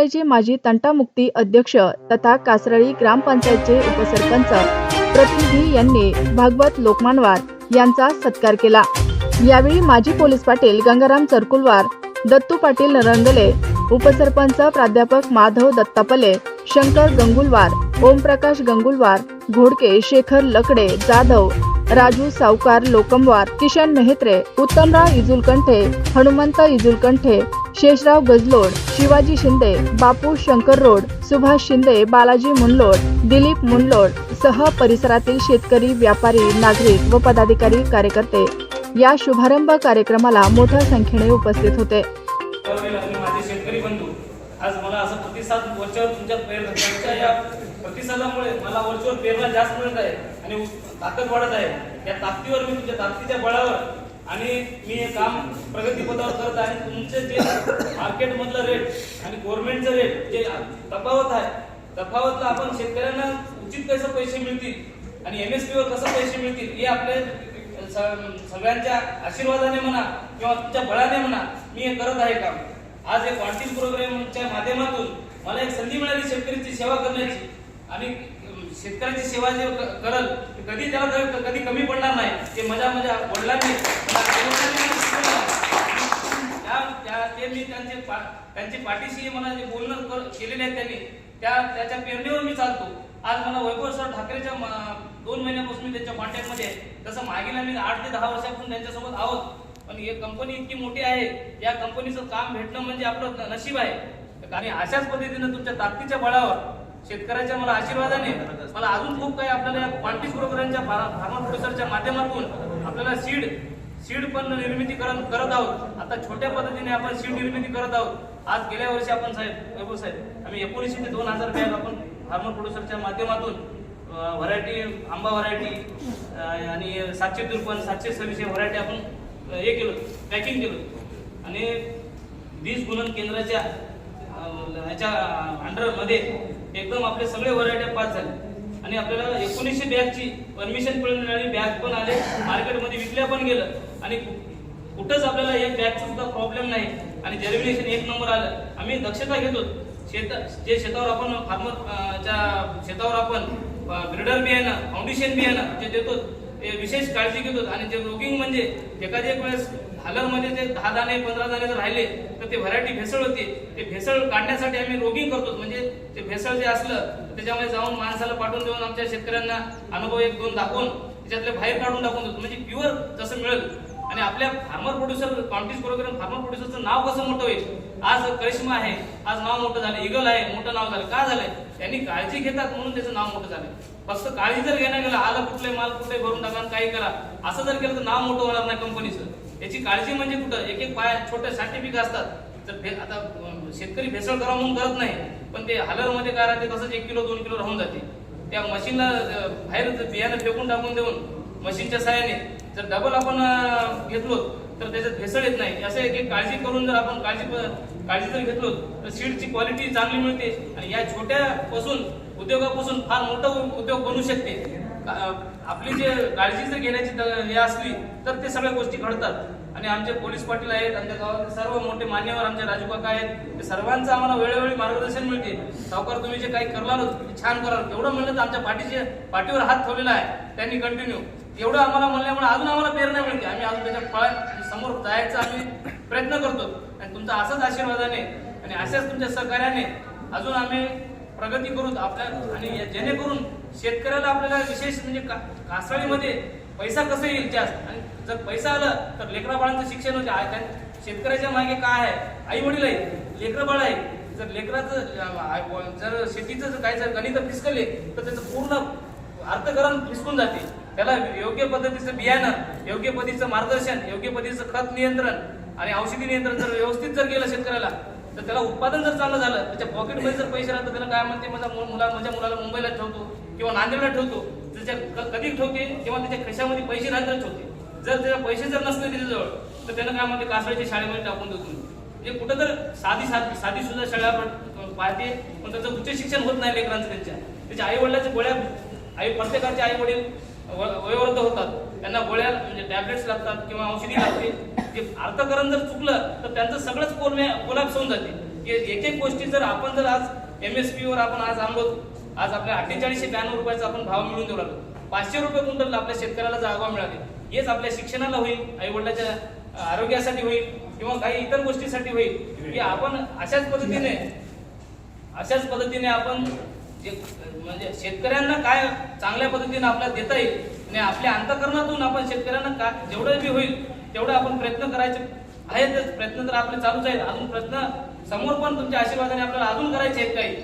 कासराळीचे माजी तंटामुक्ती अध्यक्ष तथा कासराळी ग्रामपंचायतचे उपसरपंच प्रतिनिधी यांनी भागवत लोकमानवार यांचा सत्कार केला. यावेळी माजी पोलीस पाटील गंगाराम चरकुलवार दत्तू पाटील नरंगले उपसरपंच प्राध्यापक माधव दत्तापले शंकर गंगुलवार ओमप्रकाश गंगुलवार घोडके शेखर लकडे जाधव राजू सावकार लोकमवार किशन मेहत्रे उत्तमराव इजुलकंठे हनुमंत इजुलकंठे शेषराव गजलोड शिवाजी शिंदे बापू शंकर रोड सुभाष शिंदे बालाजी मुनलोड दिलीप मुनलोड सह परिसरातील शेतकरी व्यापारी नागरिक व पदाधिकारी कार्यकर्ते या शुभारंभ कार्यक्रमाला मोठ्या संख्येने उपस्थित होते. माझे शेतकरी बंधू आज मला असं प्रतिसाद वरच्यावर तुमच्या प्रेरणा या प्रतिसादामुळे मला वरच्यावर प्रेरणा जास्त मिळत आहे. आणि ताकद वाढत आहे. या ताकदीवर मी तुमच्या ताकदीच्या बळावर आणि मी हे काम प्रगतीपथावर करत आहे. आणि तुमचे जे मार्केटमधलं रेट आणि गव्हर्नमेंटचं रेट जे तफावत आहे तफावतला आपण शेतकऱ्यांना उचित कसं पैसे मिळतील आणि एम एस पीवर कसं पैसे मिळतील हे आपले सगळ्यांच्या आशीर्वादाने म्हणा किंवा तुमच्या बळाने म्हणा मी हे करत आहे काम. आज एक क्वांटिल प्रोग्रामच्या माध्यमातून मला एक संधी मिळाली शेतकऱ्यांची सेवा करण्याची. आणि शेतकऱ्याची सेवा जे क- करल कधी त्याला कधी कमी पडणार नाही ते माझ्या माझ्या वडिलांनी त्या- ते मी त्यांचे पा- त्यांची पाठीशी मला जे बोलणं केलेले आहेत त्यांनी त्या त्याच्या पेरणीवर मी चालतो. आज मला वैभव सर ठाकरेच्या दोन महिन्यापासून मी त्यांच्या कॉन्टॅक्टमध्ये आहे. तसं मागील आम्ही आठ ते दहा वर्षापासून त्यांच्यासोबत आहोत. पण ही कंपनी इतकी मोठी आहे या कंपनीचं काम भेटणं म्हणजे आपलं नशीब आहे. आणि अशाच पद्धतीनं तुमच्या ताकदीच्या बळावर शेतकऱ्याच्या मला आशीर्वादाने मला अजून खूप काही आपल्याला क्वांटिस प्रोग्रामच्या फार्मा प्रोड्युसरच्या माध्यमातून आपल्याला सीड सीड पण निर्मितीकरण करत आहोत. आता छोट्या पद्धतीने आपण सीड निर्मिती करत आहोत. आज गेल्या वर्षी आपण साहेब वैभव साहेब आम्ही एकोणीसशे ते दोन हजार बॅग आपण फार्मर प्रोड्युसरच्या माध्यमातून व्हरायटी आंबा व्हरायटी आणि सातशे त्रेपन्न सातशे सव्वीसशे व्हरायटी आपण हे केलो पॅकिंग केलं. आणि वीज गुणन केंद्राच्या ह्याच्या अंडरमध्ये एकदम आपले सगळे व्हरायटी पास झाले. आणि आपल्याला एकोणीसशे बॅगची परमिशन पण मिळाली बॅग पण आले मार्केटमध्ये विकल्या पण गेलं. आणि कुठंच आपल्याला एक बॅगचा सुद्धा प्रॉब्लेम नाही. आणि जर्मिनेशन एक नंबर आलं. आम्ही दक्षता घेतो. शेत जे शेतावर आपण फार्मर च्या शेतावर आपण ब्रिडर बियाणं फाउंडेशन बियाणं जे देतो ते विशेष काळजी घेतो आणि जे रोगिंग म्हणजे एखाद्या एक वेळेस हालरमध्ये म्हणजे ते दहा दाणे पंधरा दाणे जर राहिले तर ते व्हरायटी भेसळ होते. ते भेसळ काढण्यासाठी आम्ही रोगिंग करतो म्हणजे ते भेसळ जे असलं त्याच्यामध्ये जाऊन माणसाला पाठवून देऊन आमच्या शेतकऱ्यांना अनुभव एक दोन दाखवून त्याच्यातले बाहेर काढून दाखवून देतो. म्हणजे प्युअर जसं मिळेल. आणि आपल्या farmer producer contest programme farmer प्रोड्युसरचं नाव कसं मोठं होईल? आज करिश्मा आहे आज नाव मोठं झालं इगल आहे मोठं नाव झालं का झालंय? त्यांनी काळजी घेतात म्हणून त्याचं नाव मोठं झालं फक्त काळजी जर घेण्यात गेलं आलं कुठले माल कुठले भरून टाका आणि काही करा असं जर केलं तर नाव मोठं होणार नाही कंपनीचं याची काळजी म्हणजे कुठं? एक एक पाय छोटे सायंटिफिक असतात. तर आता शेतकरी भेसळ करा म्हणून करत नाही पण ते हलरमध्ये काय राहते तसंच एक किलो दोन किलो राहून जाते. त्या मशीनला बाहेर बियाणं फेकून टाकून देऊन मशीनच्या सहाय्याने जर डबल आपण घेतलो तर त्याच्यात भेसळ येत नाही. असं एक काळजी करून जर आपण काळजी काळजी जर घेतलो तर सीडची क्वालिटी चांगली मिळते. आणि या छोट्यापासून उद्योगापासून फार मोठं उद्योग बनू शकते. आपली जे काळजी जर घेण्याची हे असली तर ते सगळ्या गोष्टी घडतात. आणि आमचे पोलीस पाटील आहेत आमच्या गावातले सर्व मोठे मान्यवर आमचे राजू काका आहेत ते सर्वांचं आम्हाला वेळोवेळी मार्गदर्शन मिळते. सावकार तुम्ही जे काही करणार छान कराल. एवढं म्हणलं तर आमच्या पाठीचे पाठीवर हात ठेवलेला आहे. त्यांनी कंटिन्यू एवढं आम्हाला म्हणल्यामुळे अजून आम्हाला प्रेरणा मिळते. आम्ही अजून त्याच्या फळा समोर जायचा आम्ही प्रयत्न करतो. आणि तुमचा असाच आशीर्वादाने आणि अशाच तुमच्या सहकार्याने अजून आम्ही प्रगती करू आपल्या आणि या- जेणेकरून शेतकऱ्याला आपल्याला विशेष म्हणजे का- कासाळीमध्ये पैसा कसं येईल जास्त? आणि जर पैसा आला तर लेकरा बाळांचं शिक्षण होते आ- शेतकऱ्याच्या मागे काय आहे? आई वडील आहे लेकरं बाळ आहे. जर लेकराचं जर शेतीचं जर काय जर गणित फिसकले तर त्याचं पूर्ण अर्थकरण फिसकून जाते. त्याला योग्य पद्धतीचं बियाणं योग्य पद्धतीचं मार्गदर्शन योग्य पद्धतीचं खत नियंत्रण आणि औषधी नियंत्रण जर व्यवस्थित जर गेलं शेतकऱ्याला तर त्याला उत्पादन जर चांगलं झालं त्याच्या पॉकेटमध्ये जर पैसे राहतात त्याला काय म्हणते माझा मु- मुला माझ्या मुलाला मुंबईला ठेवतो किंवा नांदेडला ठेवतो त्याच्या क- कधी ठेवते किंवा त्याच्या खिशामध्ये पैसे राहतात ठेवते. जर त्याला पैसे जर नसले त्याच्याजवळ तर त्यानं काय म्हणते कासळीच्या शाळेमध्ये टाकून देतो म्हणजे कुठं तर साधी साधी साधी सुद्धा शाळा पाहते पण त्याचं उच्च शिक्षण होत नाही लेकरांचं त्यांच्या. त्याच्या आई वडिलाच्या गोळ्या आई प्रत्येकाचे आई वडील वयोवृद्ध होतात. त्यांना गोळ्या म्हणजे टॅबलेट्स लागतात किंवा औषधी लागते. ते अर्थकरण जर चुकलं तर त्यांचं सगळंच कोलमे कोलॅप्स होऊन जाते. की एक एक गोष्टी जर आपण जर आज एम एस वर आपण आज आणलो आज आपल्या अठ्ठेचाळीसशे ब्याण्णव रुपयाचा आपण भाव मिळून देऊ लागलो. पाचशे रुपये क्विंटल आपल्या शेतकऱ्याला जर आगाव मिळाले हेच आपल्या शिक्षणाला होईल आईवडिलाच्या आरोग्यासाठी होईल किंवा काही इतर गोष्टीसाठी होईल. की आपण अशाच पद्धतीने अशाच पद्धतीने आपण जे म्हणजे शेतकऱ्यांना काय चांगल्या पद्धतीने आपल्याला देता येईल आणि आपल्या अंतकरणातून आपण शेतकऱ्यांना का जेवढं बी होईल तेवढं आपण प्रयत्न करायचे आहेत. प्रयत्न तर आपले चालूच आहेत. अजून प्रयत्न समोर पण तुमच्या आशीर्वादाने आपल्याला अजून करायचे आहेत काही.